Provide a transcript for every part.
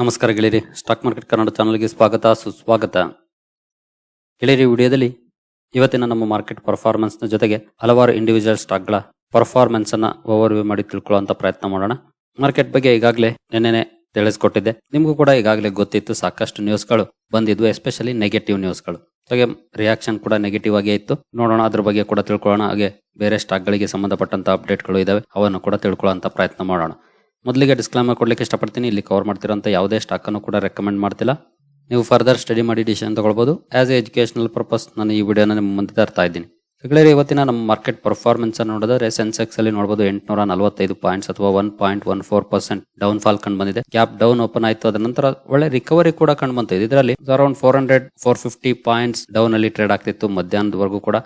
ನಮಸ್ಕಾರ ಗೆಳೆಯರಿ. Stock market Kannada ಚಾನಲ್ಗೆ ಸ್ವಾಗತ, ಸುಸ್ವಾಗತ. ಗೆಳೆಯರಿ ವಿಡಿಯೋದಲ್ಲಿ ಇವತ್ತಿನ ನಮ್ಮ ಮಾರ್ಕೆಟ್ ಪರ್ಫಾರ್ಮೆನ್ಸ್ನ ಜೊತೆಗೆ ಹಲವಾರು ಇಂಡಿವಿಜುವಲ್ ಸ್ಟಾಕ್ಗಳ ಪರ್ಫಾರ್ಮೆನ್ಸ್ ಅನ್ನ ಓವರ್ ವ್ಯೂ ಮಾಡಿ ತಿಳ್ಕೊಳ್ಳುವಂತ ಪ್ರಯತ್ನ ಮಾಡೋಣ. ಮಾರ್ಕೆಟ್ ಬಗ್ಗೆ ಈಗಾಗಲೇ ನಿನ್ನೆನೆ ತಿಳಿಸ್ಕೊಟ್ಟಿದ್ದೆ. ನಿಮಗೂ ಕೂಡ ಈಗಾಗಲೇ ಗೊತ್ತಿತ್ತು, ಸಾಕಷ್ಟು ನ್ಯೂಸ್ಗಳು ಬಂದಿದ್ವು ಎಸ್ಪೆಷಲಿ ನೆಗೆಟಿವ್ ನ್ಯೂಸ್ಗಳು ಹಾಗೆ ರಿಯಾಕ್ಷನ್ ಕೂಡ ನೆಗೆಟಿವ್ ಆಗೇ ಇತ್ತು. ನೋಡೋಣ, ಅದ್ರ ಬಗ್ಗೆ ಕೂಡ ತಿಳ್ಕೊಳ್ಳೋಣ. ಹಾಗೆ ಬೇರೆ ಸ್ಟಾಕ್ಗಳಿಗೆ ಸಂಬಂಧಪಟ್ಟಂತ ಅಪ್ಡೇಟ್ಗಳು ಇದಾವೆ, ಅವನ್ನು ಕೂಡ ತಿಳ್ಕೊಳ್ಳೋ ಪ್ರಯತ್ನ ಮಾಡೋಣ. ಮೊದಲಿಗೆ ಡಿಸ್ಕ್ಲೈಮರ್ ಕೊಡಲಿಕ್ಕೆ ಇಷ್ಟಪಡ್ತೀನಿ. ಇಲ್ಲಿ ಕವರ್ ಮಾಡ್ತಿರೋಂಥ ಯಾವುದೇ ಸ್ಟಾಕ್ ಅನ್ನು ಕೂಡ ರೆಕಮೆಂಡ್ ಮಾಡ್ತಿಲ್ಲ. ನೀವು ಫರ್ದರ್ ಸ್ಟಡಿ ಮಾಡಿ ಡಿಸಿಷನ್ ತೊಗೊಳ್ಬೋದು. ಆಸ್ ಎ ಎಜುಕೇಷನಲ್ ಪರ್ಪಸ್ ನಾನು ಈ ವಿಡಿಯೋನ ನಿಮ್ಮ ಮುಂದೆ ತರ್ತಾ ಇದ್ದೀನಿ. ಗೆಳೆಯರೆ ಇವತ್ತಿನ ನಮ್ಮ ಮಾರ್ಕೆಟ್ ಪರ್ಫಾರ್ಮೆನ್ಸ್ ಅನ್ನು ನೋಡಿದ್ರೆ ಸೆನ್ಸೆಕ್ಸ್ ಅಲ್ಲಿ ನೋಡಬಹುದು ಎಂಟುನೂರ ನಲವತ್ತೈದು ಪಾಯಿಂಟ್ಸ್ ಅಥವಾ one point one four percent down fall ಕಂಡು ಬಂದಿದೆ. ಗ್ಯಾಪ್ ಡೌನ್ ಓಪನ್ ಆಯಿತು. ಅದರ ನಂತರ ಒಳ್ಳೆ ರಿಕವರಿ ಕೂಡ ಕಂಡು ಬಂತು. ಇದರಲ್ಲಿ around four hundred four fifty points down ಅಲ್ಲಿ ಟ್ರೇಡ್ ಆಗ್ತಿತ್ತು ಮಧ್ಯಾಹ್ನದವರೆಗೂ ಕೂಡ,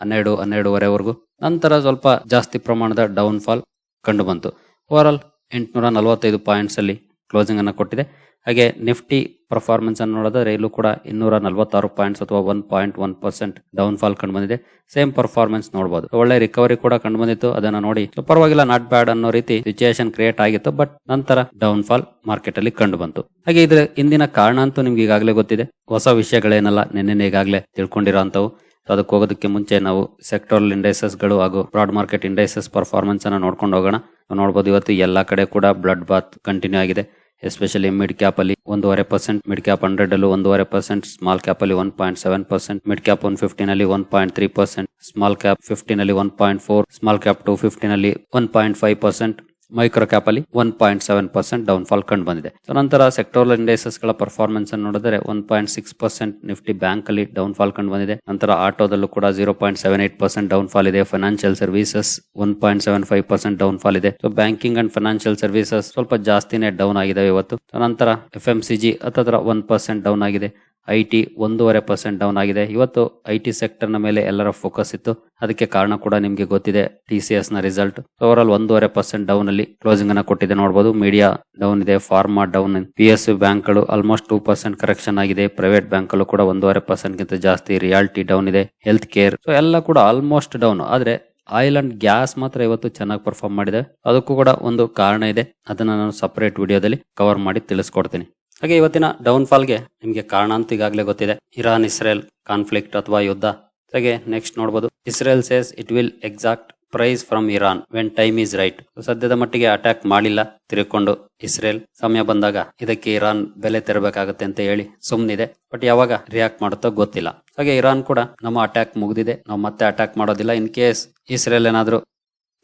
ಹನ್ನೆರಡು, ಹನ್ನೆರಡುವರೆವರೆಗೂ. ನಂತರ ಸ್ವಲ್ಪ ಜಾಸ್ತಿ ಪ್ರಮಾಣದ ಡೌನ್ ಫಾಲ್ ಕಂಡು ಬಂತು. ಓವರ್ ಆಲ್ ಎಂಟುನೂರ ನಲವತ್ತೈದು ಪಾಯಿಂಟ್ಸ್ ಅಲ್ಲಿ ಕ್ಲೋಸಿಂಗ್ ಅನ್ನು ಕೊಟ್ಟಿದೆ. ಹಾಗೆ ನಿಫ್ಟಿ ಪರ್ಫಾರ್ಮೆನ್ಸ್ ಅನ್ನು ನೋಡಿದ್ರೆ ಇಲ್ಲೂ ಕೂಡ ಇನ್ನೂರ ನಲವತ್ತಾರು ಪಾಯಿಂಟ್ಸ್ ಅಥವಾ one point one percent down fall ಕಂಡು ಬಂದಿದೆ ಸೇಮ್ ಪರ್ಫಾರ್ಮೆನ್ಸ್ ನೋಡಬಹುದು ಒಳ್ಳೆ ರಿಕವರಿ ಕೂಡ ಕಂಡು ಬಂದಿತ್ತು ಅದನ್ನ ನೋಡಿ ಪರವಾಗಿಲ್ಲ ನಾಟ್ ಬ್ಯಾಡ್ ಅನ್ನೋ ರೀತಿ ಸಿಚುಯೇಷನ್ ಕ್ರಿಯೇಟ್ ಆಗಿತ್ತು ಬಟ್ ನಂತರ ಡೌನ್ ಫಾಲ್ ಮಾರ್ಕೆಟ್ ಅಲ್ಲಿ ಕಂಡು ಬಂತು ಹಾಗೆ ಇದ್ರ ಹಿಂದಿನ ಕಾರಣ ಅಂತೂ ನಿಮ್ಗೆ ಈಗಾಗಲೇ ಗೊತ್ತಿದೆ. ಹೊಸ ವಿಷಯಗಳೇನಲ್ಲ ನಿನ್ನೆ ಈಗಾಗಲೇ ತಿಳ್ಕೊಂಡಿರೋಂಥವು ಸೊ ಅದಕ್ಕೆ ಹೋಗೋದಕ್ಕೆ ಮುಂಚೆ ನಾವು ಸೆಕ್ಟರಲ್ ಇಂಡೈಸಸ್ಗಳು ಹಾಗೂ ಬ್ರಾಡ್ ಮಾರ್ಕೆಟ್ ಇಂಡೈಸಸ್ ಪರ್ಫಾರ್ಮೆನ್ಸ್ ಅನ್ನ ನೋಡ್ಕೊಂಡು ಹೋಗೋಣ. ನೋಡಬಹುದು ಇವತ್ತು ಎಲ್ಲಾ ಕಡೆ ಕೂಡ ಬ್ಲಡ್ ಬಾತ್ ಕಂಟಿನ್ಯೂ ಆಗಿದೆ. ಎಸ್ಪೆಷಲಿ ಮಿಡ್ ಕ್ಯಾಪ್ ಅಲ್ಲಿ ಒಂದೂವರೆ ಪರ್ಸೆಂಟ್ ಮಿಡ್ ಕ್ಯಾಪ್ ಹಂಡ್ರೆಡ್ ಅಲ್ಲೂ ಒಂದೂವರೆ ಪರ್ಸೆಂಟ್ ಸ್ಮಾಲ್ ಕ್ಯಾಪ್ ಅಲ್ಲಿ one point seven percent mid cap one fifteen ಅಲ್ಲಿ one point three percent small cap fifteen ಅಲ್ಲಿ one point four small cap two fifteen ಅಲ್ಲಿ one point five percent micro cap ಅಲ್ಲಿ one point seven percent down fall ಕಂಡು ಬಂದಿದೆ ನಂತರ sectoral ಇಂಡೈಸಸ್ಗಳ performance ಅನ್ನು ನೋಡಿದ್ರೆ one point six percent Nifty Bank ಅಲ್ಲಿ ಡೌನ್ ಫಾಲ್ ಕಂಡು ಬಂದಿದೆ ನಂತರ ಆಟೋದಲ್ಲೂ ಕೂಡ zero point seven eight percent down fall ಇದೆ. Financial services one point seven five percent down fall ಇದೆ. So banking and financial services ಸ್ವಲ್ಪ ಜಾಸ್ತಿನೇ ಡೌನ್ ಆಗಿದೆ ಇವತ್ತು. ನಂತರ ಎಫ್ ಎಂ ಸಿ ಜಿ ಹತ್ತತ್ರ ಒನ್ ಪರ್ಸೆಂಟ್ ಡೌನ್ ಆಗಿದೆ. ಐ ಟಿ ಒಂದೂವರೆ ಪರ್ಸೆಂಟ್ ಡೌನ್ ಆಗಿದೆ. ಇವತ್ತು ಐ ಟಿ ಸೆಕ್ಟರ್ನ ಮೇಲೆ ಎಲ್ಲರ ಫೋಕಸ್ ಇತ್ತು. ಅದಕ್ಕೆ ಕಾರಣ ಕೂಡ ನಿಮಗೆ ಗೊತ್ತಿದೆ ಟಿ ಸಿ ಎಸ್ನ ರಿಸಲ್ಟ್ ಓವರ್ ಆಲ್ ಒಂದೂವರೆ ಪರ್ಸೆಂಟ್ ಡೌನ್ ಅಲ್ಲಿ ಕ್ಲೋಸಿಂಗ್ ಅನ್ನ ಕೊಟ್ಟಿದೆ ನೋಡಬಹುದು ಮೀಡಿಯಾ ಡೌನ್ ಇದೆ pharma down P S U ಬ್ಯಾಂಕ್ಗಳು ಆಲ್ಮೋಸ್ಟ್ ಟೂ ಪರ್ಸೆಂಟ್ ಕರೆಕ್ಷನ್ ಆಗಿದೆ. ಪ್ರೈವೇಟ್ ಬ್ಯಾಂಕ್ಗಳು ಕೂಡ ಒಂದೂವರೆ ಪರ್ಸೆಂಟ್ ಗಿಂತ ಜಾಸ್ತಿ ರಿಯಾಲ್ಟಿ ಡೌನ್ ಇದೆ. ಹೆಲ್ತ್ ಕೇರ್ ಸೊ ಎಲ್ಲ ಕೂಡ ಆಲ್ಮೋಸ್ಟ್ ಡೌನ್ ಆದ್ರೆ ಆಯಿಲ್ ಅಂಡ್ ಗ್ಯಾಸ್ ಮಾತ್ರ ಇವತ್ತು ಚೆನ್ನಾಗಿ ಪರ್ಫಾರ್ಮ್ ಮಾಡಿದೆ. ಅದಕ್ಕೂ ಕೂಡ ಒಂದು ಕಾರಣ ಇದೆ. ಅದನ್ನ ನಾನು ಸಪರೇಟ್ ವಿಡಿಯೋದಲ್ಲಿ ಕವರ್ ಮಾಡಿ ತಿಳಿಸ್ಕೊಡ್ತೀನಿ. ಹಾಗೆ ಇವತ್ತಿನ ಡೌನ್ ಫಾಲ್ಗೆ ನಿಮಗೆ ಕಾರಣ ಅಂತ ಈಗಾಗಲೇ ಗೊತ್ತಿದೆ. ಇರಾನ್, ಇಸ್ರೇಲ್ ಕಾನ್ಫ್ಲಿಕ್ಟ್ ಅಥವಾ ಯುದ್ಧ. ಹಾಗೆ ನೆಕ್ಸ್ಟ್ ನೋಡಬಹುದು Israel says it will exact price from Iran when time is right ಸದ್ಯದ ಮಟ್ಟಿಗೆ ಅಟ್ಯಾಕ್ ಮಾಡಿಲ್ಲ. ತಿರುಕೊಂಡು ಇಸ್ರೇಲ್ ಸಮಯ ಬಂದಾಗ ಇದಕ್ಕೆ ಇರಾನ್ ಬೆಲೆ ತೆರಬೇಕಾಗುತ್ತೆ ಅಂತ ಹೇಳಿ ಸುಮ್ನಿದೆ. ಬಟ್ ಯಾವಾಗ ರಿಯಾಕ್ಟ್ ಮಾಡುತ್ತೋ ಗೊತ್ತಿಲ್ಲ. ಹಾಗೆ ಇರಾನ್ ಕೂಡ ನಮ್ಮ ಅಟ್ಯಾಕ್ ಮುಗಿದಿದೆ. ನಾವು ಮತ್ತೆ ಅಟ್ಯಾಕ್ ಮಾಡೋದಿಲ್ಲ. ಇನ್ ಕೇಸ್ ಇಸ್ರೇಲ್ ಏನಾದರೂ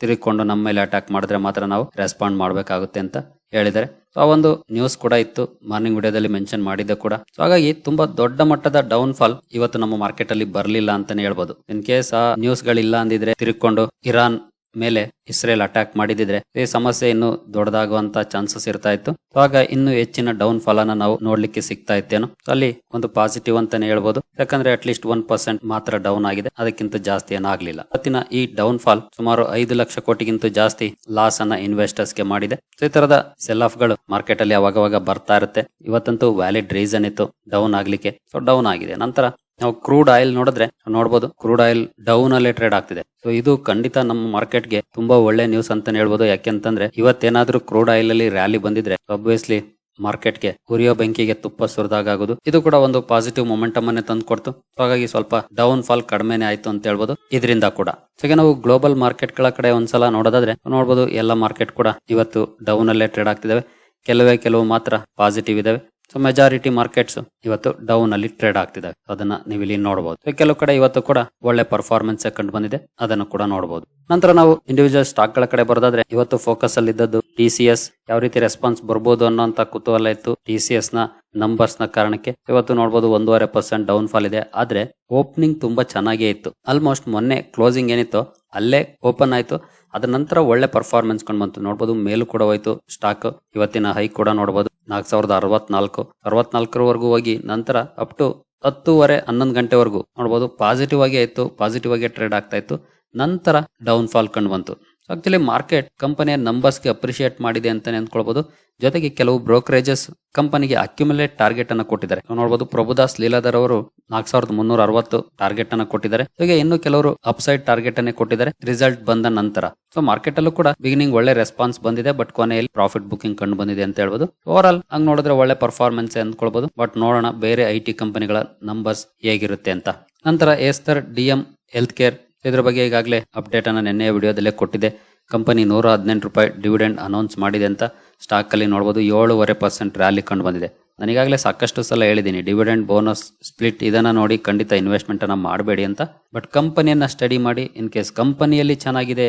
ತಿರುಕೊಂಡು ನಮ್ಮ ಮೇಲೆ ಅಟ್ಯಾಕ್ ಮಾಡಿದ್ರೆ ಮಾತ್ರ ನಾವು ರೆಸ್ಪಾಂಡ್ ಮಾಡಬೇಕಾಗುತ್ತೆ ಅಂತ ಹೇಳಿದ್ದಾರೆ. ಸೊ ಆ ಒಂದು ನ್ಯೂಸ್ ಕೂಡ ಇತ್ತು. ಮಾರ್ನಿಂಗ್ ವಿಡಿಯೋದಲ್ಲಿ ಮೆನ್ಷನ್ ಮಾಡಿದ್ದೆ ಕೂಡ. ಸೊ ಹಾಗಾಗಿ ತುಂಬಾ ದೊಡ್ಡ ಮಟ್ಟದ ಡೌನ್ ಫಾಲ್ ಇವತ್ತು ನಮ್ಮ ಮಾರ್ಕೆಟ್ ಅಲ್ಲಿ ಬರಲಿಲ್ಲ ಅಂತಾನೆ ಹೇಳ್ಬೋದು. ಇನ್ ಕೇಸ್ ಆ ನ್ಯೂಸ್ ಗಳಿಲ್ಲ ಅಂದಿದ್ರೆ ತಿರುಕೊಂಡು ಇರಾನ್ ಮೇಲೆ ಇಸ್ರೇಲ್ ಅಟ್ಯಾಕ್ ಮಾಡಿದಿದ್ರೆ ಈ ಸಮಸ್ಯೆ ಇನ್ನು ದೊಡ್ಡದಾಗುವಂತ ಚಾನ್ಸಸ್ ಇರ್ತಾ ಇತ್ತು. ಆಗ ಇನ್ನು ಹೆಚ್ಚಿನ ಡೌನ್ ಫಾಲ್ ಅನ್ನ ನಾವು ನೋಡ್ಲಿಕ್ಕೆ ಸಿಗ್ತಾ ಇತ್ತೇನೋ. ಅಲ್ಲಿ ಒಂದು ಪಾಸಿಟಿವ್ ಅಂತಾನೆ ಹೇಳ್ಬೋದು. ಯಾಕಂದ್ರೆ ಅಟ್ ಲೀಸ್ಟ್ ಒನ್ ಪರ್ಸೆಂಟ್ ಮಾತ್ರ ಡೌನ್ ಆಗಿದೆ. ಅದಕ್ಕಿಂತ ಜಾಸ್ತಿ ಏನಾಗ್ಲಿಲ್ಲ ಇವತ್ತಿನ ಈ ಡೌನ್ ಫಾಲ್ ಸುಮಾರು ಐದು ಲಕ್ಷ ಕೋಟಿಗಿಂತ ಜಾಸ್ತಿ ಲಾಸ್ ಅನ್ನ ಇನ್ವೆಸ್ಟರ್ಸ್ಗೆ ಮಾಡಿದೆ. ಈ ತರದ ಸೆಲ್ ಆಫ್ಗಳು ಮಾರ್ಕೆಟ್ ಅಲ್ಲಿ ಅವಾಗವಾಗ ಬರ್ತಾ ಇರುತ್ತೆ. ಇವತ್ತಂತೂ ವ್ಯಾಲಿಡ್ ರೀಸನ್ ಇತ್ತು. ಡೌನ್ ಆಗ್ಲಿಕ್ಕೆ. ಸೊ ಡೌನ್ ಆಗಿದೆ. ನಂತರ ನಾವು ಕ್ರೂಡ್ ಆಯಿಲ್ ನೋಡಿದ್ರೆ ನೋಡಬಹುದು ಕ್ರೂಡ್ ಆಯಿಲ್ ಡೌನ್ ಅಲ್ಲೇ ಟ್ರೇಡ್ ಆಗ್ತಿದೆ. ಸೊ ಇದು ಖಂಡಿತ ನಮ್ಮ ಮಾರ್ಕೆಟ್ಗೆ ತುಂಬಾ ಒಳ್ಳೆ ನ್ಯೂಸ್ ಅಂತಾನೆ ಹೇಳ್ಬೋದು. ಯಾಕೆಂತಂದ್ರೆ ಇವತ್ತೇನಾದ್ರೂ ಕ್ರೂಡ್ ಆಯಿಲ್ ಅಲ್ಲಿ ರ್ಯಾಲಿ ಬಂದಿದ್ರೆ ಅಬ್ವಿಯಸ್ಲಿ ಮಾರ್ಕೆಟ್ಗೆ ಉರಿಯೋ ಬೆಂಕಿಗೆ ತುಪ್ಪ ಸುರಿದಾಗುದು ಇದು ಕೂಡ ಒಂದು ಪಾಸಿಟಿವ್ ಮೊಮೆಂಟಮ್ ಅನ್ನೇ ತಂದು ಕೊಡ್ತು. ಹಾಗಾಗಿ ಸ್ವಲ್ಪ ಡೌನ್ ಫಾಲ್ ಕಡಿಮೆನೆ ಆಯ್ತು ಅಂತ ಹೇಳ್ಬೋದು, ಇದರಿಂದ ಕೂಡ. ಈಗ ನಾವು ಗ್ಲೋಬಲ್ ಮಾರ್ಕೆಟ್ಗಳ ಕಡೆ ಒಂದ್ಸಲ ನೋಡೋದಾದ್ರೆ ನೋಡಬಹುದು ಎಲ್ಲ ಮಾರ್ಕೆಟ್ ಕೂಡ ಇವತ್ತು ಡೌನ್ ಅಲ್ಲೇ ಟ್ರೇಡ್ ಆಗ್ತಿದಾವೆ ಕೆಲವೇ ಕೆಲವು ಮಾತ್ರ ಪಾಸಿಟಿವ್ ಇದಾವೆ ಸೊ ಮೆಜಾರಿಟಿ ಮಾರ್ಕೆಟ್ಸ್ ಇವತ್ತು ಡೌನ್ ಅಲ್ಲಿ ಟ್ರೇಡ್ ಆಗ್ತಿದೆ. ಅದನ್ನ ನೀವು ಇಲ್ಲಿ ನೋಡಬಹುದು ಕೆಲವು ಕಡೆ ಇವತ್ತು ಕೂಡ ಒಳ್ಳೆ ಪರ್ಫಾರ್ಮೆನ್ಸ್ ಕಂಡು ಬಂದಿದೆ. ಅದನ್ನು ಕೂಡ ನೋಡಬಹುದು ನಂತರ ನಾವು ಇಂಡಿವಿಜುವಲ್ ಸ್ಟಾಕ್ಗಳ ಕಡೆ ಬರೋದಾದ್ರೆ, ಇವತ್ತು ಫೋಕಸ್ ಅಲ್ಲಿ ಇದ್ದದ್ದು ಟಿ ಸಿ ಯಾವ ರೀತಿ ರೆಸ್ಪಾನ್ಸ್ ಬರ್ಬೋದು ಅನ್ನೋಂತ ಕುತೂಹಲ ಇತ್ತು ಟಿ ನ ನಂಬರ್ಸ್ನ ಕಾರಣಕ್ಕೆ. ಇವತ್ತು ನೋಡಬಹುದು ಒಂದೂವರೆ ಪರ್ಸೆಂಟ್ ಡೌನ್ ಫಾಲ್ ಇದೆ. ಆದ್ರೆ ಓಪನಿಂಗ್ ತುಂಬಾ ಚೆನ್ನಾಗೇ ಇತ್ತು. ಆಲ್ಮೋಸ್ಟ್ ಮೊನ್ನೆ ಕ್ಲೋಸಿಂಗ್ ಏನಿತ್ತು ಅಲ್ಲೇ ಓಪನ್ ಆಯಿತು. ಅದ ನಂತರ ಒಳ್ಳೆ ಪರ್ಫಾರ್ಮೆನ್ಸ್ ಕಂಡು ಬಂತು. ನೋಡ್ಬೋದು, ಮೇಲು ಕೂಡ ಹೋಯ್ತು. ಸ್ಟಾಕ್ ಇವತ್ತಿನ ಹೈ ಕೂಡ ನೋಡ್ಬೋದು. ನಾಲ್ಕು ಸಾವಿರದ ಅರವತ್ನಾಲ್ಕು. ಅರವತ್ನಾಲ್ಕರವರೆಗೂ ಹೋಗಿ ನಂತರ ಅಪ್ ಟು ಹತ್ತೂವರೆ, ಹನ್ನೊಂದು ಗಂಟೆವರೆಗೂ ನೋಡ್ಬೋದು ಪಾಸಿಟಿವ್ ಆಗಿ ಆಯ್ತು ಪಾಸಿಟಿವ್ ಆಗಿ ಟ್ರೇಡ್ ಆಗ್ತಾ ಇತ್ತು. ನಂತರ ಡೌನ್ ಫಾಲ್ ಕಂಡು ಬಂತು. ಆಕ್ಚುಲಿ ಮಾರ್ಕೆಟ್ ಕಂಪನಿಯ ನಂಬರ್ಸ್ಗೆ ಅಪ್ರಿಷಿಯೇಟ್ ಮಾಡಿದೆ ಅಂತಾನೆ ಅಂದ್ಕೊಳ್ಬಹುದು ಜೊತೆಗೆ ಕೆಲವು ಬ್ರೋಕರೇಜಸ್ ಕಂಪನಿಗೆ ಅಕ್ಯುಮುಲೇಟ್ ಟಾರ್ಗೆಟ್ ಅನ್ನು ಕೊಟ್ಟಿದ್ದಾರೆ. ನೋಡಬಹುದು ಪ್ರಭುದಾಸ್ ಲೀಲಾಧರ್ ಅವರು ನಾಲ್ಕು ಸಾವಿರದ ಮುನ್ನೂರ ಅರವತ್ತು ಟಾರ್ಗೆಟ್ ಅನ್ನು ಕೊಟ್ಟಿದ್ದಾರೆ. ಹಾಗೆ ಇನ್ನು ಕೆಲವರು ಅಪ್ಸೈಡ್ ಟಾರ್ಗೆಟ್ ಅನ್ನೇ ಕೊಟ್ಟಿದ್ದಾರೆ ರಿಸಲ್ಟ್ ಬಂದ ನಂತರ. ಸೊ ಮಾರ್ಕೆಟ್ ಅಲ್ಲೂ ಕೂಡ ಬಿಗಿನಿಂಗ್ ಒಳ್ಳೆ ರೆಸ್ಪಾನ್ಸ್ ಬಂದಿದೆ ಬಟ್ ಕೊನೆಯಲ್ಲಿ ಪ್ರಾಫಿಟ್ ಬುಕಿಂಗ್ ಕಂಡು ಬಂದಿದೆ ಅಂತ ಹೇಳ್ಬೋದು. ಓವರ್ ಆಲ್ ಹಂಗ್ ನೋಡಿದ್ರೆ ಒಳ್ಳೆ ಪರ್ಫಾರ್ಮೆನ್ಸ್ ಅಂದ್ಕೊಳ್ಬಹುದು ಬಟ್ ನೋಡೋಣ ಬೇರೆ ಐ ಟಿ ಕಂಪನಿಗಳ ನಂಬರ್ಸ್ ಹೇಗಿರುತ್ತೆ ಅಂತ. ನಂತರ ಏಸ್ತರ್ ಡಿಎಂ ಹೆಲ್ತ್ ಕೇರ್ ಇದ್ರ ಬಗ್ಗೆ ಈಗಾಗಲೇ ಅಪ್ಡೇಟನ್ನು ನಿನ್ನೆ ವಿಡಿಯೋದಲ್ಲೇ ಕೊಟ್ಟಿದೆ. ಕಂಪನಿ ನೂರ ಹದಿನೆಂಟು ರೂಪಾಯಿ ಡಿವಿಡೆಂಡ್ ಅನೌನ್ಸ್ ಮಾಡಿದೆ ಅಂತ ಸ್ಟಾಕಲ್ಲಿ ನೋಡ್ಬೋದು ಏಳುವರೆ ಪರ್ಸೆಂಟ್ ರ್ಯಾಲಿ ಕಂಡು ಬಂದಿದೆ. ನನಗಾಗಲೇ ಸಾಕಷ್ಟು ಸಲ ಹೇಳಿದ್ದೀನಿ ಡಿವಿಡೆಂಡ್ ಬೋನಸ್ ಸ್ಪ್ಲಿಟ್ ಇದನ್ನು ನೋಡಿ ಖಂಡಿತ ಇನ್ವೆಸ್ಟ್ಮೆಂಟನ್ನು ಮಾಡಬೇಡಿ ಅಂತ. ಬಟ್ ಕಂಪನಿಯನ್ನು ಸ್ಟಡಿ ಮಾಡಿ ಇನ್ ಕೇಸ್ ಕಂಪನಿಯಲ್ಲಿ ಚೆನ್ನಾಗಿದೆ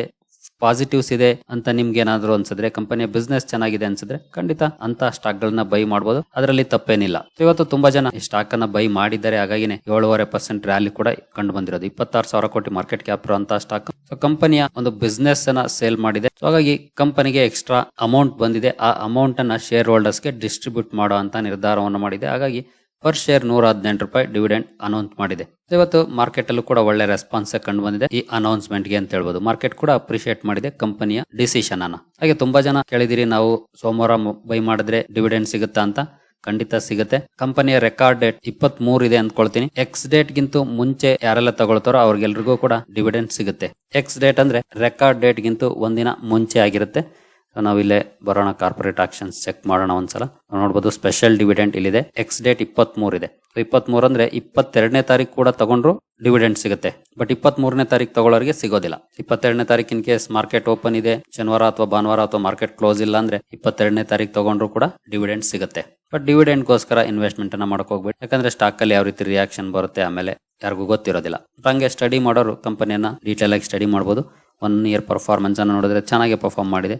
ಪಾಸಿಟಿವ್ಸ್ ಇದೆ ಅಂತ ನಿಮ್ಗೆ ಏನಾದ್ರು ಅನ್ಸಿದ್ರೆ ಕಂಪನಿಯ ಬಿಸ್ನೆಸ್ ಚೆನ್ನಾಗಿದೆ ಅನ್ಸಿದ್ರೆ ಖಂಡಿತ ಅಂತ ಸ್ಟಾಕ್ ಗಳನ್ನ ಬೈ ಮಾಡಬಹುದು ಅದರಲ್ಲಿ ತಪ್ಪೇನಿಲ್ಲ. ಇವತ್ತು ತುಂಬಾ ಜನ ಈ ಸ್ಟಾಕ್ ಅನ್ನ ಬೈ ಮಾಡಿದ್ದಾರೆ. ಹಾಗಾಗಿನೇ ಏಳುವರೆ ಪರ್ಸೆಂಟ್ ರ್ಯಾಲಿ ಕೂಡ ಕಂಡು ಬಂದಿರೋದು. ಇಪ್ಪತ್ತಾರು ಸಾವಿರ ಕೋಟಿ ಮಾರ್ಕೆಟ್ ಕ್ಯಾಪ್ ಅಂತ ಸ್ಟಾಕ್ ಸೊ ಕಂಪನಿಯ ಒಂದು ಬಿಸ್ನೆಸ್ ಅನ್ನ ಸೇಲ್ ಮಾಡಿದೆ. ಸೊ ಹಾಗಾಗಿ ಕಂಪನಿಗೆ ಎಕ್ಸ್ಟ್ರಾ ಅಮೌಂಟ್ ಬಂದಿದೆ. ಆ ಅಮೌಂಟ್ ಅನ್ನ ಶೇರ್ ಹೋಲ್ಡರ್ಸ್ಗೆ ಡಿಸ್ಟ್ರಿಬ್ಯೂಟ್ ಮಾಡೋ ಅಂತ ನಿರ್ಧಾರವನ್ನು ಮಾಡಿದೆ. ಹಾಗಾಗಿ ಪರ್ ಶೇರ್ ನೂರ ಹದಿನೆಂಟು ರೂಪಾಯಿ ಡಿವಿಡೆಂಡ್ ಅನೌನ್ಸ್ ಮಾಡಿದೆ. ಇವತ್ತು ಮಾರ್ಕೆಟ್ ಅಲ್ಲೂ ಕೂಡ ಒಳ್ಳೆ ರೆಸ್ಪಾನ್ಸ್ ಕಂಡು ಬಂದಿದೆ. ಈ ಅನೌನ್ಸ್ಮೆಂಟ್ಗೆ ಅಂತ ಹೇಳ್ಬೋದು. ಮಾರ್ಕೆಟ್ ಕೂಡ ಅಪ್ರಿಶಿಯೇಟ್ ಮಾಡಿದೆ ಕಂಪನಿಯ ಡಿಸಿಷನ್ ಅನ್ನ. ಹಾಗೆ ತುಂಬಾ ಜನ ಕೇಳಿದಿರಿ, ನಾವು ಸೋಮವಾರ ಬೈ ಮಾಡಿದ್ರೆ ಡಿವಿಡೆಂಡ್ ಸಿಗುತ್ತಾ ಅಂತ. ಖಂಡಿತ ಸಿಗುತ್ತೆ. ಕಂಪನಿಯ ರೆಕಾರ್ಡ್ ಡೇಟ್ ಇಪ್ಪತ್ತ್ ಮೂರು ಇದೆ ಅಂದ್ಕೊಳ್ತೀನಿ. ಎಕ್ಸ್ ಡೇಟ್ ಗಿಂತ ಮುಂಚೆ ಯಾರೆಲ್ಲ ತಗೊಳ್ತಾರೋ ಅವ್ರಿಗೆಲ್ರಿಗೂ ಕೂಡ ಡಿವಿಡೆಂಡ್ ಸಿಗುತ್ತೆ. ಎಕ್ಸ್ ಡೇಟ್ ಅಂದ್ರೆ ರೆಕಾರ್ಡ್ ಡೇಟ್ ಗಿಂತ ಒಂದಿನ ಮುಂಚೆ ಆಗಿರುತ್ತೆ. So ನಾವಿಲ್ಲೇ ಬರೋಣ ಕಾರ್ಪೊರೇಟ್ ಆಕ್ಷನ್ಸ್ ಚೆಕ್ ಮಾಡೋಣ ಒಂದ್ಸಲ. ನೋಡ್ಬೋದು ಸ್ಪೆಷಲ್ ಡಿವಿಡೆಂಟ್ ಇಲ್ಲಿದೆ. ಎಕ್ಸ್ ಡೇಟ್ ಇಪ್ಪತ್ತ್ ಇದೆ. ಇಪ್ಪತ್ತ್ ಅಂದ್ರೆ ಇಪ್ಪತ್ತೆರಡನೇ ತಾರೀಕು ಕೂಡ ತಗೊಂಡ್ರು ಡಿವಿಡೆಂಟ್ ಸಿಗುತ್ತೆ. ಬಟ್ ಇಪ್ಪತ್ತ್ ಮೂರನೇ ತಾರೀಕು ತಗೊಳ್ಳೋರಿಗೆ ಸಿಗೋದಿಲ್ಲ. ಇಪ್ಪತ್ತೆರಡನೇ ತಾರೀಕು ಇನ್ ಕೇಸ್ ಮಾರ್ಕೆಟ್ ಓಪನ್ ಇದೆ, ಶನಿವಾರ ಅಥವಾ ಭಾನುವಾರ ಅಥವಾ ಮಾರ್ಕೆಟ್ ಕ್ಲೋಸ್ ಇಲ್ಲ ಅಂದ್ರೆ ಇಪ್ಪತ್ತೆರಡನೇ ತಾರೀಕು ತಗೊಂಡ್ರು ಕೂಡ ಡಿವಿಡೆಂಟ್ ಸಿಗುತ್ತೆ. ಬಟ್ ಡಿವಿಡೆಂಟ್ಗೋಸ್ಕರ ಇನ್ವೆಸ್ಟ್ಮೆಂಟ್ ಅನ್ನ ಮಾಡಕ್ ಹೋಗ್ಬೇಡಿ. ಯಾಕಂದ್ರೆ ಸ್ಟಾಕ್ ಅಲ್ಲಿ ಯಾವ ರೀತಿ ರಿಯಾಕ್ಷನ್ ಬರುತ್ತೆ ಆಮೇಲೆ ಯಾರಿಗೂ ಗೊತ್ತಿರೋದಿಲ್ಲ. ಹಂಗೆ ಸ್ಟಡಿ ಮಾಡೋರು ಕಂಪನಿಯನ್ನ ಡೀಟೇಲ್ ಆಗಿ ಸ್ಟಡಿ ಮಾಡಬಹುದು ಒನ್ ಇಯರ್ ಪರ್ಫಾರ್ಮೆನ್ಸ್ ಅನ್ನು ನೋಡಿದ್ರೆ ಚೆನ್ನಾಗಿ ಪರ್ಫಾರ್ಮ್ ಮಾಡಿದೆ.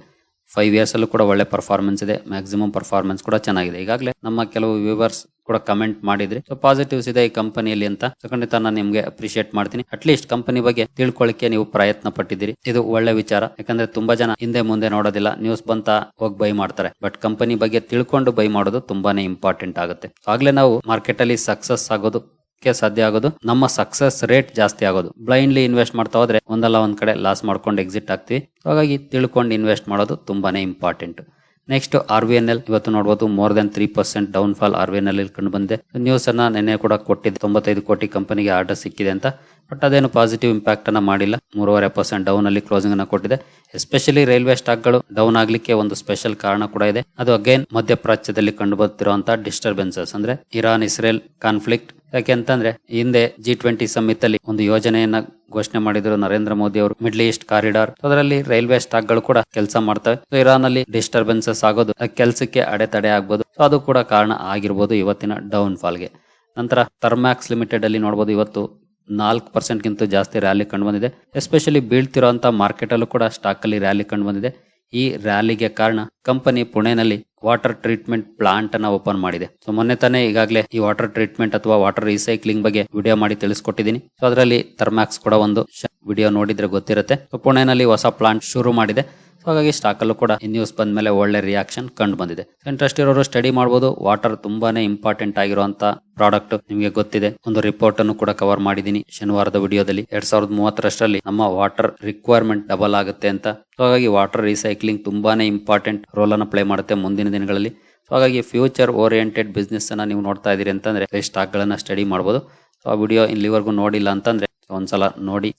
ಫೈವ್ ಇಯರ್ಸ್ ಅಲ್ಲೂ ಕೂಡ ಒಳ್ಳೆ ಪರ್ಫಾರ್ಮೆನ್ಸ್ ಇದೆ. ಮ್ಯಾಕ್ಸಿಮಮ್ ಪರ್ಫಾರ್ಮೆನ್ಸ್ ಕೂಡ ಚೆನ್ನಾಗಿದೆ. ಈಗಾಗಲೇ ನಮ್ಮ ಕೆಲವು ವ್ಯೂವರ್ಸ್ ಕೂಡ ಕಮೆಂಟ್ ಮಾಡಿದ್ರೆ. ಸೊ ಪಾಸಿಟಿವ್ಸ್ ಇದೆ ಈ ಕಂಪನಿಯಲ್ಲಿ ಅಂತ. ಸೊ ಖಂಡಿತ ನಾನು ನಿಮ್ಗೆ ಅಪ್ರಿಶಿಯೇಟ್ ಮಾಡ್ತೀನಿ. ಅಟ್ ಲೀಸ್ಟ್ ಕಂಪನಿ ಬಗ್ಗೆ ತಿಳ್ಕೊಳ್ಳಿಕ್ಕೆ ನೀವು ಪ್ರಯತ್ನ ಪಟ್ಟಿದ್ದೀರಿ. ಇದು ಒಳ್ಳೆ ವಿಚಾರ. ಯಾಕಂದ್ರೆ ತುಂಬಾ ಜನ ಹಿಂದೆ ಮುಂದೆ ನೋಡೋದಿಲ್ಲ. ನ್ಯೂಸ್ ಬಂತ ಹೋಗಿ ಬೈ ಮಾಡ್ತಾರೆ. ಬಟ್ ಕಂಪನಿ ಬಗ್ಗೆ ತಿಳ್ಕೊಂಡು ಬೈ ಮಾಡೋದು ತುಂಬಾನೇ ಇಂಪಾರ್ಟೆಂಟ್ ಆಗುತ್ತೆ. ಆಗ್ಲೇ ನಾವು ಮಾರ್ಕೆಟ್ ಅಲ್ಲಿ ಸಕ್ಸಸ್ ಆಗೋದು ಸಾಧ್ಯ ಆಗೋದು. ನಮ್ಮ ಸಕ್ಸಸ್ ರೇಟ್ ಜಾಸ್ತಿ ಆಗೋದು. ಬ್ಲೈಂಡ್ಲಿ ಇನ್ವೆಸ್ಟ್ ಮಾಡ್ತಾ ಹೋದ್ರೆ ಒಂದಲ್ಲ ಒಂದ್ ಕಡೆ ಲಾಸ್ ಮಾಡ್ಕೊಂಡು ಎಕ್ಸಿಟ್ ಆಗ್ತೀವಿ. ಹಾಗಾಗಿ ತಿಳ್ಕೊಂಡು ಇನ್ವೆಸ್ಟ್ ಮಾಡೋದು ತುಂಬಾನೇ important next R V N L ಇವತ್ತು ನೋಡಬಹುದು more than three percent down fall R V N L ಕಂಡು ಬಂದೆ ನ್ಯೂಸ್ ಅನ್ನ ನೆನ್ನೆ ಕೂಡ ಕೊಟ್ಟಿದ್ದೆ. ತೊಂಬತ್ತೈದು ಕೋಟಿ ಕಂಪನಿಗೆ ಆರ್ಡರ್ ಸಿಕ್ಕಿದೆ ಅಂತ. ಬಟ್ ಅದೇನು ಪಾಸಿಟಿವ್ ಇಂಪ್ಯಾಕ್ಟ್ ಅನ್ನ ಮಾಡಿಲ್ಲ. ಮೂರುವರೆ ಪರ್ಸೆಂಟ್ ಡೌನ್ ಅಲ್ಲಿ ಕ್ಲೋಸಿಂಗ್ ಅನ್ನ ಕೊಟ್ಟಿದೆ. ಎಸ್ಪೆಷಲಿ ರೈಲ್ವೆ ಸ್ಟಾಕ್ಗಳು ಡೌನ್ ಆಗ್ಲಿಕ್ಕೆ ಒಂದು ಸ್ಪೆಷಲ್ ಕಾರಣ ಕೂಡ ಇದೆ. ಅದು ಅಗೈನ್ ಮಧ್ಯಪ್ರಾಚ್ಯದಲ್ಲಿ ಕಂಡು ಬರ್ತಿರುವಂತಹ ಡಿಸ್ಟರ್ಬೆನ್ಸಸ್ ಅಂದ್ರೆ ಇರಾನ್ ಇಸ್ರೇಲ್ ಕಾನ್ಫ್ಲಿಕ್ಟ್ ಯಾಕೆ ಅಂತಂದ್ರೆ ಹಿಂದೆ ಜಿ ಟ್ವೆಂಟಿ ಸಮಿತ್ ಅಲ್ಲಿ ಒಂದು ಯೋಜನೆಯನ್ನ ಘೋಷಣೆ ಮಾಡಿದ್ರು ನರೇಂದ್ರ ಮೋದಿ ಅವರು. ಮಿಡ್ಲ್ ಈಸ್ಟ್ ಕಾರಿಡಾರ್ ಅದರಲ್ಲಿ ರೈಲ್ವೆ ಸ್ಟಾಕ್ಗಳು ಕೂಡ ಕೆಲಸ ಮಾಡ್ತವೆ. ಇರಾನ್ ಅಲ್ಲಿ ಡಿಸ್ಟರ್ಬೆನ್ಸಸ್ ಆಗೋದು ಕೆಲಸಕ್ಕೆ ಅಡೆತಡೆ ಆಗ್ಬೋದು. ಸೊ ಅದು ಕೂಡ ಕಾರಣ ಆಗಿರ್ಬೋದು ಇವತ್ತಿನ ಡೌನ್ ಫಾಲ್ಗೆ ನಂತರ ಥರ್ಮ್ಯಾಕ್ಸ್ ಲಿಮಿಟೆಡ್ ಅಲ್ಲಿ ನೋಡಬಹುದು ಇವತ್ತು ನಾಲ್ಕು ಪರ್ಸೆಂಟ್ ಗಿಂತ ಜಾಸ್ತಿ ರ್ಯಾಲಿ ಕಂಡು ಬಂದಿದೆ. ಎಸ್ಪೆಷಲಿ ಬೀಳ್ತಿರುವಂತಹ ಮಾರ್ಕೆಟ್ ಅಲ್ಲೂ ಕೂಡ ಸ್ಟಾಕ್ ಅಲ್ಲಿ ರ್ಯಾಲಿ ಕಂಡು ಬಂದಿದೆ. ಈ ರ್ಯಾಲಿಗೆ ಕಾರಣ ಕಂಪನಿ ಪುಣೆನಲ್ಲಿ ವಾಟರ್ ಟ್ರೀಟ್ಮೆಂಟ್ ಪ್ಲಾಂಟ್ ಅನ್ನ ಓಪನ್ ಮಾಡಿದೆ. ಸೊ ಮೊನ್ನೆ ತಾನೇ ಈಗಾಗಲೇ ಈ ವಾಟರ್ ಟ್ರೀಟ್ಮೆಂಟ್ ಅಥವಾ ವಾಟರ್ ರೀಸೈಕ್ಲಿಂಗ್ ಬಗ್ಗೆ ವಿಡಿಯೋ ಮಾಡಿ ತಿಳಿಸ್ಕೊಟ್ಟಿದ್ದೀನಿ. ಸೊ ಅದರಲ್ಲಿ ಥರ್ಮ್ಯಾಕ್ಸ್ ಕೂಡ ಒಂದು ವಿಡಿಯೋ ನೋಡಿದ್ರೆ ಗೊತ್ತಿರುತ್ತೆ. ಸೊ ಪುಣೆನಲ್ಲಿ ಹೊಸ ಪ್ಲಾಂಟ್ ಶುರು ಮಾಡಿದೆ. ಸೊ ಹಾಗಾಗಿ ಸ್ಟಾಕಲ್ಲೂ ಕೂಡ ಈ ನ್ಯೂಸ್ ಬಂದ ಮೇಲೆ ಒಳ್ಳೆ ರಿಯಾಕ್ಷನ್ ಕಂಡು ಬಂದಿದೆ. ಇಂಟ್ರೆಸ್ಟ್ ಇರೋರು ಸ್ಟಡಿ ಮಾಡಬಹುದು ವಾಟರ್ ತುಂಬಾನೇ ಇಂಪಾರ್ಟೆಂಟ್ ಆಗಿರುವಂತ ಪ್ರಾಡಕ್ಟ್ ನಿಮಗೆ ಗೊತ್ತಿದೆ. ಒಂದು ರಿಪೋರ್ಟ್ ಅನ್ನು ಕೂಡ ಕವರ್ ಮಾಡಿದೀನಿ ಶನಿವಾರದ ವಿಡಿಯೋದಲ್ಲಿ ಎರಡ್ ಸಾವಿರದ ಮೂವತ್ತರಷ್ಟರಲ್ಲಿ ನಮ್ಮ ವಾಟರ್ ರಿಕ್ವೈರ್ಮೆಂಟ್ ಡಬಲ್ ಆಗುತ್ತೆ ಅಂತ. ಸೊ ಹಾಗಾಗಿ ವಾಟರ್ ರೀಸೈಕ್ಲಿಂಗ್ ತುಂಬಾನೇ ಇಂಪಾರ್ಟೆಂಟ್ ರೋಲ್ ಅನ್ನು ಪ್ಲೇ ಮಾಡುತ್ತೆ ಮುಂದಿನ ದಿನಗಳಲ್ಲಿ. ಸೊ ಹಾಗಾಗಿ ಫ್ಯೂಚರ್ ಓರಿಯೆಂಟೆಡ್ ಬಿಸ್ನೆಸ್ ಅನ್ನ ನೀವು ನೋಡ್ತಾ ಇದೀರಿ ಅಂತಂದ್ರೆ ಸ್ಟಾಕ್ ಗಳನ್ನ ಸ್ಟಡಿ ಮಾಡಬಹುದು ಸೊ ಆ ವಿಡಿಯೋ ಇಲ್ಲಿವರೆಗೂ ನೋಡಿಲ್ಲ ಅಂತಂದ್ರೆ ಒಂದ್ಸಲ ನೋಡಿ,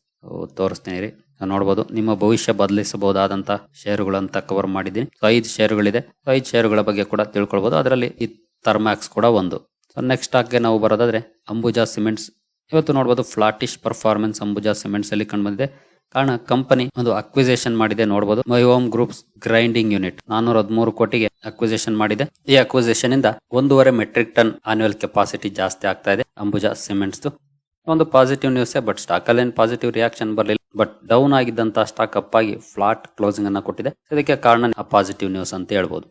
ತೋರಿಸ್ತೀನಿ ರೀ. ನೋಡಬಹುದು ನಿಮ್ಮ ಭವಿಷ್ಯ ಬದಲಿಸಬಹುದಾದಂತ ಷೇರುಗಳಂತ ಕವರ್ ಮಾಡಿದ್ದೀನಿ. ಐದು ಷೇರುಗಳಿದೆ ಸೊ ಐದು ಷೇರುಗಳ ಬಗ್ಗೆ ಕೂಡ ತಿಳ್ಕೊಳ್ಬಹುದು ಅದರಲ್ಲಿ ಈ ಥರ್ಮ್ಯಾಕ್ಸ್ ಕೂಡ ಒಂದು. ಸೊ ನೆಕ್ಸ್ಟ್ ಸ್ಟಾಕ್ಗೆ ನಾವು ಬರೋದಾದ್ರೆ ಅಂಬುಜಾ ಸಿಮೆಂಟ್ಸ್ ಇವತ್ತು ನೋಡಬಹುದು ಫ್ಲಾಟಿಶ್ ಪರ್ಫಾರ್ಮೆನ್ಸ್ ಅಂಬುಜಾ ಸಿಮೆಂಟ್ಸ್ ಅಲ್ಲಿ ಕಂಡು ಬಂದಿದೆ ಕಾರಣ ಕಂಪನಿ ಒಂದು ಅಕ್ವಿಸೇಷನ್ ಮಾಡಿದೆ ನೋಡಬಹುದು My Home groups grinding unit ನಾನೂರ ಹದಿಮೂರು ಕೋಟಿಗೆ ಅಕ್ವಿಸೇಷನ್ ಮಾಡಿದೆ. ಈ ಅಕ್ವಿಸೇಷನ್ ಇಂದ ಒಂದೂವರೆ ಮೆಟ್ರಿಕ್ ಟನ್ ಆನ್ಯುವಲ್ ಕೆಪಾಸಿಟಿ ಜಾಸ್ತಿ ಆಗ್ತಾ ಇದೆ ಅಂಬುಜಾ ಸಿಮೆಂಟ್ಸ್ ಒಂದು ಪಾಸಿಟಿವ್ ನ್ಯೂಸ್ ಬಟ್ ಸ್ಟಾಕ್ ಅಲ್ಲಿ ಪಾಸಿಟಿವ್ ರಿಯಾಕ್ಷನ್ ಬರಲಿಲ್ಲ. ಬಟ್ ಡೌನ್ ಆಗಿದ್ದಂತಹ ಸ್ಟಾಕ್ ಅಪ್ ಆಗಿ ಫ್ಲಾಟ್ ಕ್ಲೋಸಿಂಗ್ ಅನ್ನ ಕೊಟ್ಟಿದೆ. ಇದಕ್ಕೆ ಕಾರಣ ಪಾಸಿಟಿವ್ ನ್ಯೂಸ್ ಅಂತ ಹೇಳ್ಬೋದು.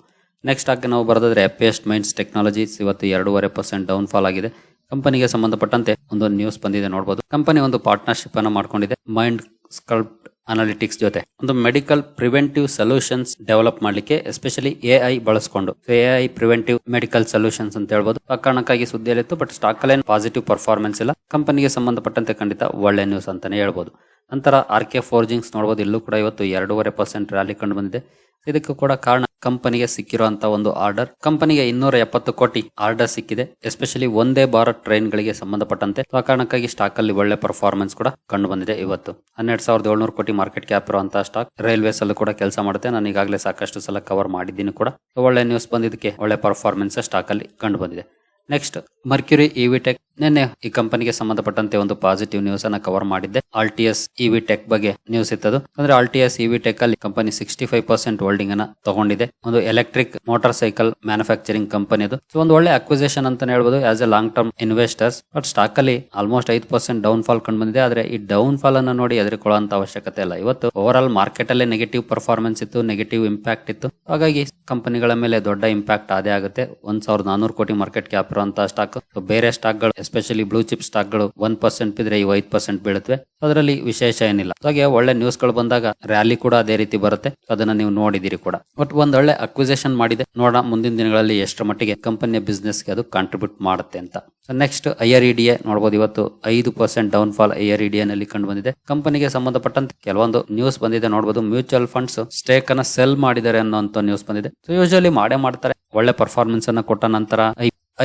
ನೆಕ್ಸ್ಟ್ ಸ್ಟಾಕ್ ನಾವು ಬರೋದಾದ್ರೆ ಪೇಸ್ಟ್ ಮೈಂಡ್ಸ್ ಟೆಕ್ನಾಲಜೀಸ್ ಇವತ್ತು ಎರಡೂವರೆ ಪರ್ಸೆಂಟ್ ಡೌನ್ ಫಾಲ್ ಆಗಿದೆ ಕಂಪನಿಗೆ ಸಂಬಂಧಪಟ್ಟಂತೆ ಒಂದು ನ್ಯೂಸ್ ಬಂದಿದೆ ನೋಡಬಹುದು ಕಂಪನಿ ಒಂದು ಪಾರ್ಟ್ನರ್ಶಿಪ್ ಅನ್ನು ಮಾಡ್ಕೊಂಡಿದೆ. ಮೈಂಡ್ ಸ್ಕಲ್ಪ್ ಅನಾಲಿಟಿಕ್ಸ್ ಜೊತೆ. ಒಂದು ಮೆಡಿಕಲ್ ಪ್ರಿವೆಂಟಿವ್ ಸೊಲ್ಯೂಷನ್ಸ್ ಡೆವಲಪ್ ಮಾಡ್ಲಿಕ್ಕೆ ಎಸ್ಪೆಷಲಿ ಎ ಐ ಬಳಸ್ಕೊಂಡು. A I preventive medical solutions ಅಂತ ಹೇಳ್ಬೋದು. ಆ ಕಾರಣಕ್ಕಾಗಿ ಸುದ್ದಿಯಲ್ಲಿತ್ತು ಬಟ್ ಸ್ಟಾಕ್ ಅಲ್ಲಿ ಪಾಸಿಟಿವ್ ಪರ್ಫಾರ್ಮೆನ್ಸ್ ಇಲ್ಲ. ಕಂಪನಿಗೆ ಸಂಬಂಧಪಟ್ಟಂತೆ ಖಂಡಿತ ಒಳ್ಳೆ ನ್ಯೂಸ್ ಅಂತಾನೆ ಹೇಳ್ಬೋದು. ನಂತರ ಆರ್ ಕೆ ಫೋರ್ಜಿಂಗ್ಸ್ ನೋಡಬಹುದು ಇಲ್ಲೂ ಕೂಡ ಇವತ್ತು ಎರಡೂವರೆ ಪರ್ಸೆಂಟ್ ರ್ಯಾಲಿ ಕಂಡು ಬಂದಿದೆ. ಇದಕ್ಕೂ ಕೂಡ ಕಾರಣ ಕಂಪನಿಗೆ ಸಿಕ್ಕಿರುವಂತಹ ಒಂದು ಆರ್ಡರ್. ಕಂಪನಿಗೆ ಇನ್ನೂರ ಎಪ್ಪತ್ತು ಕೋಟಿ ಆರ್ಡರ್ ಸಿಕ್ಕಿದೆ. ಎಸ್ಪೆಷಲಿ ಒಂದೇ ಭಾರತ್ ಟ್ರೈನ್ ಗಳಿಗೆ ಸಂಬಂಧಪಟ್ಟಂತೆ ಆ ಕಾರಣಕ್ಕಾಗಿ ಸ್ಟಾಕ್ ಅಲ್ಲಿ ಒಳ್ಳೆ ಪರ್ಫಾರ್ಮೆನ್ಸ್ ಕೂಡ ಕಂಡು ಬಂದಿದೆ ಇವತ್ತು. ಹನ್ನೆರಡು ಸಾವಿರದ ಏಳ್ನೂರು ಕೋಟಿ ಮಾರ್ಕೆಟ್ ಕ್ಯಾಪ್ ಇರುವಂತಹ ಸ್ಟಾಕ್ ರೈಲ್ವೇಸ್ ಅಲ್ಲೂ ಕೂಡ ಕೆಲಸ ಮಾಡುತ್ತೆ. ನಾನು ಈಗಾಗಲೇ ಸಾಕಷ್ಟು ಸಲ ಕವರ್ ಮಾಡಿದ್ದೀನಿ ಕೂಡ. ಒಳ್ಳೆ ನ್ಯೂಸ್ ಬಂದಿದ್ದಕ್ಕೆ ಒಳ್ಳೆ ಪರ್ಫಾರ್ಮೆನ್ಸ್ ಸ್ಟಾಕ್ ಅಲ್ಲಿ ಕಂಡು ಬಂದಿದೆ ನೆಕ್ಸ್ಟ್ ಮರ್ಕ್ಯೂರಿ ಇವಿಟೆಕ್ ನಿನ್ನೆ ಈ ಕಂಪನಿಗೆ ಸಂಬಂಧಪಟ್ಟಂತೆ ಒಂದು ಪಾಸಿಟಿವ್ ನ್ಯೂಸ್ ಅನ್ನ ಕವರ್ ಮಾಡಿದ್ದೆ. ಆಲ್ಟಿಎಸ್ ಇವಿ ಟೆಕ್ ಬಗ್ಗೆ ನ್ಯೂಸ್ ಇತ್ತದು. ಅಂದ್ರೆ ಆಲ್ಟಿಎಸ್ ಇವಿ ಟೆಕ್ ಅಲ್ಲಿ company sixty five percent holding ಅನ್ನ ತಗೊಂಡಿದೆ. ಒಂದು electric motor cycle manufacturing company ಅದು. ಸೊ ಒಂದು ಒಳ್ಳೆ ಅಕ್ವಿಸೇಷನ್ ಅಂತ ಹೇಳ್ಬೋದು. As a long term investors but stock ಅಲ್ಲಿ ಆಲ್ಮೋಸ್ಟ್ ಐದು ಪರ್ಸೆಂಟ್ ಡೌನ್ ಫಾಲ್ ಕಂಡು ಬಂದಿದೆ. ಆದ್ರೆ ಈ ಡೌನ್ ಫಾಲ್ ಅನ್ನು ನೋಡಿ ಎದುರುಕೊಳ್ಳುವಂತ ಅವಶ್ಯಕತೆ ಇಲ್ಲ. ಇವತ್ತು ಓವರ್ ಆಲ್ ಮಾರ್ಕೆಟ್ ಅಲ್ಲೇ ನೆಗೆಟಿವ್ ಪರ್ಫಾರ್ಮೆನ್ಸ್ ಇತ್ತು ನೆಗೆಟಿವ್ ಇಂಪ್ಯಾಕ್ಟ್ ಇತ್ತು. ಹಾಗಾಗಿ ಕಂಪನಿಗಳ ಮೇಲೆ ದೊಡ್ಡ ಇಂಪ್ಯಾಕ್ಟ್ ಅದೇ ಆಗುತ್ತೆ. ಒಂದ್ ಸಾವಿರದ ನಾನೂರು ಕೋಟಿ ಮಾರ್ಕೆಟ್ ಕ್ಯಾಪ್ ಇರುವಂತಹ ಸ್ಟಾಕ್ ಬೇರೆ ಸ್ಟಾಕ್ಗಳು ಎಸ್ಪೆಷಲಿ ಬ್ಲೂ ಚಿಪ್ ಸ್ಟಾಕ್ಗಳು ಒನ್ ಪರ್ಸೆಂಟ್ ಬಿದ್ರೆ ಈ ಐದು ಪರ್ಸೆಂಟ್ ಬೀಳುತ್ತವೆ. ಅದರಲ್ಲಿ ವಿಶೇಷ ಏನಿಲ್ಲ. ಹಾಗೆ ಒಳ್ಳೆ ನ್ಯೂಸ್ಗಳು ಬಂದಾಗ ರ್ಯಾಲಿ ಕೂಡ ಅದೇ ರೀತಿ ಬರುತ್ತೆ. ಅದನ್ನ ನೀವು ನೋಡಿದಿರಿ ಕೂಡ. ಬಟ್ ಒಂದ್ ಒಳ್ಳೆ ಅಕ್ವಿಸೇಷನ್ ಮಾಡಿದೆ. ನೋಡ ಮುಂದಿನ ದಿನಗಳಲ್ಲಿ ಎಷ್ಟರ ಮಟ್ಟಿಗೆ ಕಂಪನಿಯ ಬಿಸ್ನೆಸ್ಗೆ ಅದು ಕಾಂಟ್ರಿಬ್ಯೂಟ್ ಮಾಡುತ್ತೆ ಅಂತ. ನೆಕ್ಸ್ಟ್ ಐಆರ್ ಇಡಿಎ ನೋಡಬಹುದು ಇವತ್ತು ಐದು percent down fall IR EDA ನಲ್ಲಿ ಕಂಡು ಬಂದಿದೆ. ಕಂಪನಿಗೆ ಸಂಬಂಧಪಟ್ಟಂತೆ ಕೆಲವೊಂದು ನ್ಯೂಸ್ ಬಂದಿದೆ ನೋಡಬಹುದು ಮ್ಯೂಚುವಲ್ ಫಂಡ್ಸ್ ಸ್ಟೇಕ್ ಅನ್ನ ಸೆಲ್ ಮಾಡಿದ್ದಾರೆ ಅನ್ನೋ ನ್ಯೂಸ್ ಬಂದಿದೆ. ಸೊ ಯೂಶಲಿ ಮಾಡೇ ಮಾಡ್ತಾರೆ. ಒಳ್ಳೆ ಪರ್ಫಾರ್ಮೆನ್ಸ್ ಅನ್ನ ಕೊಟ್ಟ ನಂತರ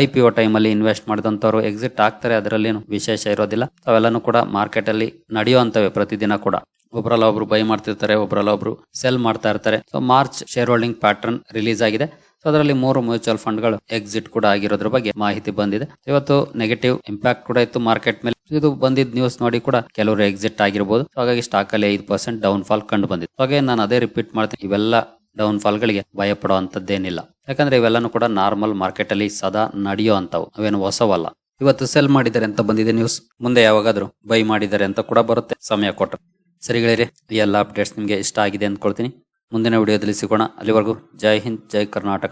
ಐ ಪಿ ಒ ಟೈಮ್ ಅಲ್ಲಿ ಇನ್ವೆಸ್ಟ್ ಮಾಡಿದಂತವ್ರು ಎಕ್ಸಿಟ್ ಆಗ್ತಾರೆ ಅದರಲ್ಲಿ ವಿಶೇಷ ಇರೋದಿಲ್ಲ. ಅವೆಲ್ಲನೂ ಕೂಡ ಮಾರ್ಕೆಟ್ ಅಲ್ಲಿ ನಡೆಯುವಂತವೆ ಪ್ರತಿದಿನ ಕೂಡ. ಒಬ್ರಲ್ಲ ಒಬ್ರು ಬೈ ಮಾಡ್ತಿರ್ತಾರೆ, ಒಬ್ರಲ್ಲ ಒಬ್ರು ಸೆಲ್ ಮಾಡ್ತಾ ಇರ್ತಾರೆ. So March share holding pattern release ಆಗಿದೆ. ಸೊ ಅದರಲ್ಲಿ ಮೂರು ಮ್ಯೂಚುವಲ್ ಫಂಡ್ಗಳು ಎಕ್ಸಿಟ್ ಕೂಡ ಆಗಿರೋದ್ರ ಬಗ್ಗೆ ಮಾಹಿತಿ ಬಂದಿದೆ. ಇವತ್ತು ನೆಗೆಟಿವ್ ಇಂಪ್ಯಾಕ್ಟ್ ಕೂಡ ಇತ್ತು ಮಾರ್ಕೆಟ್ ಮೇಲೆ. ಇದು ಬಂದಿದ್ದ ನ್ಯೂಸ್ ನೋಡಿ ಕೂಡ ಕೆಲವರು ಎಕ್ಸಿಟ್ ಆಗಿರ್ಬೋದು. ಹಾಗಾಗಿ ಸ್ಟಾಕ್ ಅಲ್ಲಿ ಐದು ಪರ್ಸೆಂಟ್ ಡೌನ್ ಫಾಲ್ ಕಂಡು ಬಂದಿದೆ ಹಾಗೆ ನಾನು ಅದೇ ರಿಪೀಟ್ ಮಾಡ್ತೀನಿ. ಇವೆಲ್ಲ ಡೌನ್ ಫಾಲ್ ಗಳಿಗೆ ಭಯ ಪಡುವಂತದ್ದೇನಿಲ್ಲ ಯಾಕಂದ್ರೆ ಇವೆಲ್ಲನೂ ಕೂಡ ನಾರ್ಮಲ್ ಮಾರ್ಕೆಟ್ ಅಲ್ಲಿ ಸದಾ ನಡೆಯೋ ಅಂತವು ಅವೇನು ಹೊಸವಲ್ಲ. ಇವತ್ತು ಸೆಲ್ ಮಾಡಿದ್ದಾರೆ ಅಂತ ಬಂದಿದೆ ನ್ಯೂಸ್ ಮುಂದೆ ಯಾವಾಗಾದ್ರೂ ಬೈ ಮಾಡಿದ್ದಾರೆ ಅಂತ ಕೂಡ ಬರುತ್ತೆ, ಸಮಯ ಕೊಟ್ಟರೆ ಸರಿಗಳಿರಿ ಈ ಎಲ್ಲ ಅಪ್ಡೇಟ್ಸ್ ನಿಮಗೆ ಇಷ್ಟ ಆಗಿದೆ ಅಂದ್ಕೊಳ್ತೀನಿ. ಮುಂದಿನ ವಿಡಿಯೋದಲ್ಲಿ ಸಿಗೋಣ. ಅಲ್ಲಿವರೆಗೂ ಜೈ ಹಿಂದ್, ಜೈ ಕರ್ನಾಟಕ.